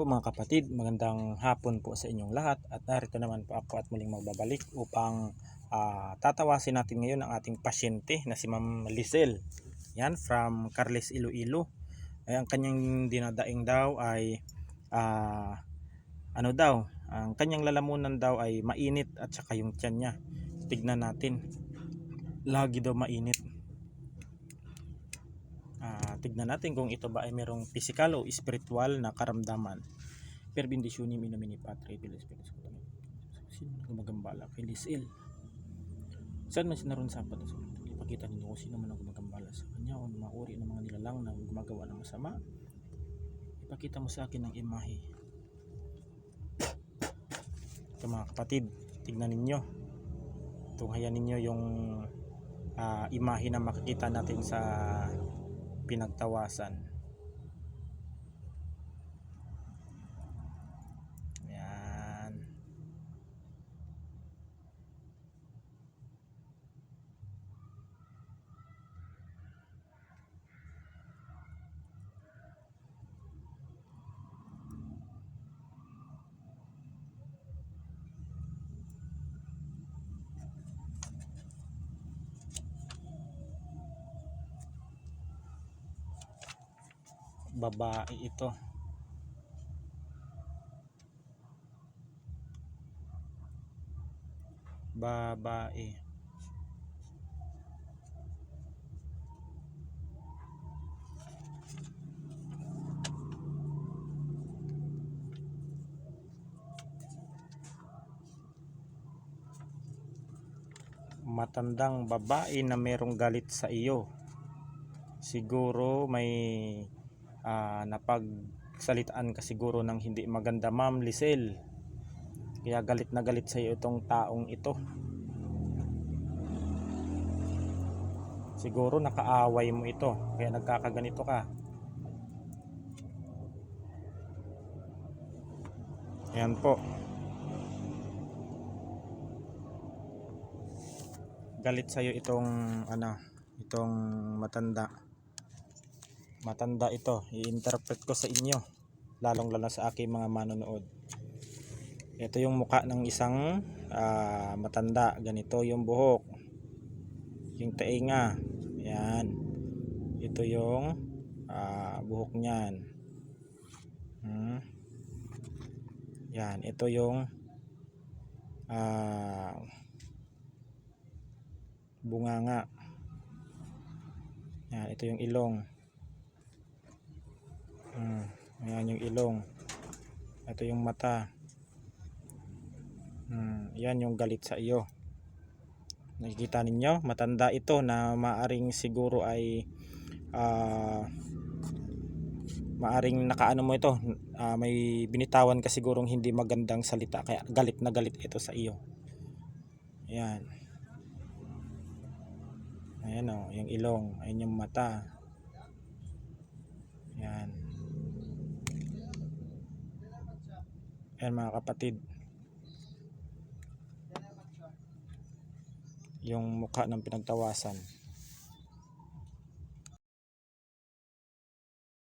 po mga kapatid, magandang hapon po sa inyong lahat at narito naman po ako at muling magbabalik upang ah, tatawasin natin ngayon ang ating pasyente na si Ma'am Lisel. Yan, from Carles Iloilo. Ay, ang kanyang dinadaing daw ay ah, ano daw, ang kanyang lalamunan daw ay mainit at saka yung tiyan niya. Tignan natin. Lagi daw mainit. Tignan natin kung ito ba ay merong physical o spiritual na karamdaman. Per bendisyonim in nomine Patri et Filii Spiritus Sancti. Sino na gumagambala kay Lisil? Saan man sinaroon sa apat Ipakita ninyo kung sino man ang gumagambala sa kanya o mauri ng mga nilalang na gumagawa ng masama. Ipakita mo sa akin ang imahe. Ito mga kapatid, tignan ninyo. Tunghayan ninyo yung ah, imahe na makikita natin sa pinagtawasan. Babae ito. Babae. Matandang babae na merong galit sa iyo. Siguro may ah, napagsalitaan ka siguro ng hindi maganda. Ma'am Lisel kaya galit na galit sa iyo itong taong ito. Siguro nakaaway mo ito kaya nagkakaganito ka. Yan po. Galit sa iyo itong ano itong matanda matanda ito. I-interpret ko sa inyo. Lalong lalo sa aking mga manonood. Ito yung muka ng isang ah, matanda. Ganito yung buhok. Yung tainga. Yan ito yung ah, buhok niyan. Hmm. yan ito yung ah, bunganga yan ito yung ilong Hmm, ayan yung ilong. Ito yung mata. Hmm, yan yung galit sa iyo. Nakikita ninyo, matanda ito na maaring siguro ay ah maaring nakaano mo ito, ah, may binitawan ka sigurong hindi magandang salita kaya galit na galit ito sa iyo. Ayan. Ayan o, yung ilong, ayan yung mata. Ayan. Ayan mga kapatid. Yung mukha ng pinagtawasan.